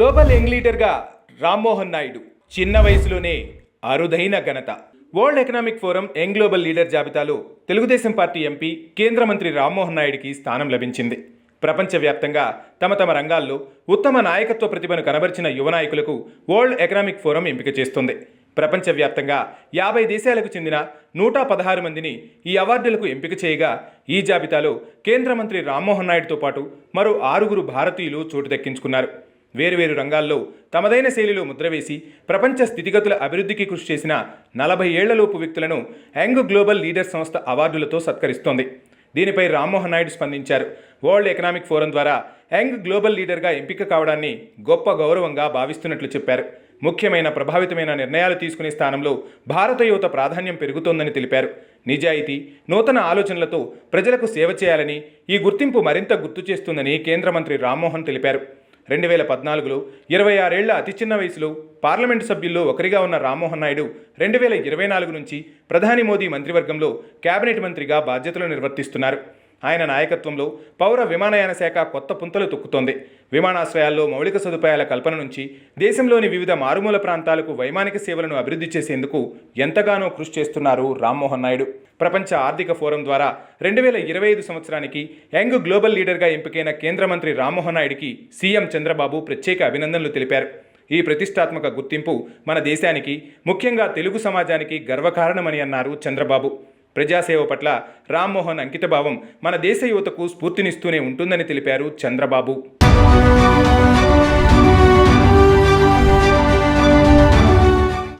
Global young లీడర్గా రామ్మోహన్ నాయుడు. చిన్న వయసులోనే అరుదైన ఘనత. World economic forum young global leader జాబితాలో తెలుగుదేశం పార్టీ ఎంపీ కేంద్ర మంత్రి రామ్మోహన్ నాయుడికి స్థానం లభించింది. ప్రపంచవ్యాప్తంగా తమ తమ రంగాల్లో ఉత్తమ నాయకత్వ ప్రతిభను కనబరిచిన యువ నాయకులకు వరల్డ్ ఎకనామిక్ ఫోరం ఎంపిక చేస్తుంది. ప్రపంచవ్యాప్తంగా యాభై దేశాలకు చెందిన నూట పదహారు మందిని ఈ అవార్డులకు ఎంపిక చేయగా ఈ జాబితాలో కేంద్ర మంత్రి రామ్మోహన్ నాయుడుతో పాటు మరో ఆరుగురు భారతీయులు చోటు దక్కించుకున్నారు. వేరువేరు రంగాల్లో తమదైన శైలిలో ముద్రవేసి ప్రపంచ స్థితిగతుల అభివృద్ధికి కృషి చేసిన నలభై ఏళ్ళలోపు వ్యక్తులను యంగ్ గ్లోబల్ లీడర్ సంస్థ అవార్డులతో సత్కరిస్తోంది. దీనిపై రామ్మోహన్ నాయుడు స్పందించారు. వరల్డ్ ఎకనామిక్ ఫోరం ద్వారా యంగ్ గ్లోబల్ లీడర్గా ఎంపిక కావడాన్ని గొప్ప గౌరవంగా భావిస్తున్నట్లు చెప్పారు. ముఖ్యమైన ప్రభావితమైన నిర్ణయాలు తీసుకునే స్థానంలో భారత యువత ప్రాధాన్యం పెరుగుతోందని తెలిపారు. నిజాయితీ నూతన ఆలోచనలతో ప్రజలకు సేవ చేయాలని ఈ గుర్తింపు మరింత గుర్తు చేస్తుందని కేంద్ర మంత్రి రామ్మోహన్ తెలిపారు. రెండు వేల పద్నాలుగులో ఇరవై ఆరేళ్ళ అతి చిన్న వయసులో పార్లమెంటు సభ్యుల్లో ఒకరిగా ఉన్న రామ్మోహన్ నాయుడు రెండు వేల ఇరవై నాలుగు నుంచి ప్రధాని మోదీ మంత్రివర్గంలో కేబినెట్ మంత్రిగా బాధ్యతలు నిర్వర్తిస్తున్నారు. ఆయన నాయకత్వంలో పౌర విమానయాన శాఖ కొత్త పుంతలు తొక్కుతోంది. విమానాశ్రయాల్లో మౌలిక సదుపాయాల కల్పన నుంచి దేశంలోని వివిధ మారుమూల ప్రాంతాలకు వైమానిక సేవలను అభివృద్ధి చేసేందుకు ఎంతగానో కృషి చేస్తున్నారు రామ్మోహన్ నాయుడు. ప్రపంచ ఆర్థిక ఫోరం ద్వారా రెండు వేల ఇరవై ఐదు సంవత్సరానికి యంగ్ గ్లోబల్ లీడర్గా ఎంపికైన కేంద్ర మంత్రి రామ్మోహన్ నాయుడికి సీఎం చంద్రబాబు ప్రత్యేక అభినందనలు తెలిపారు. ఈ ప్రతిష్టాత్మక గుర్తింపు మన దేశానికి ముఖ్యంగా తెలుగు సమాజానికి గర్వకారణమని అన్నారు చంద్రబాబు. ప్రజాసేవ పట్ల రామ్మోహన్ అంకితభావం మన దేశ యువతకు స్ఫూర్తినిస్తూనే ఉంటుందని తెలిపారు చంద్రబాబు.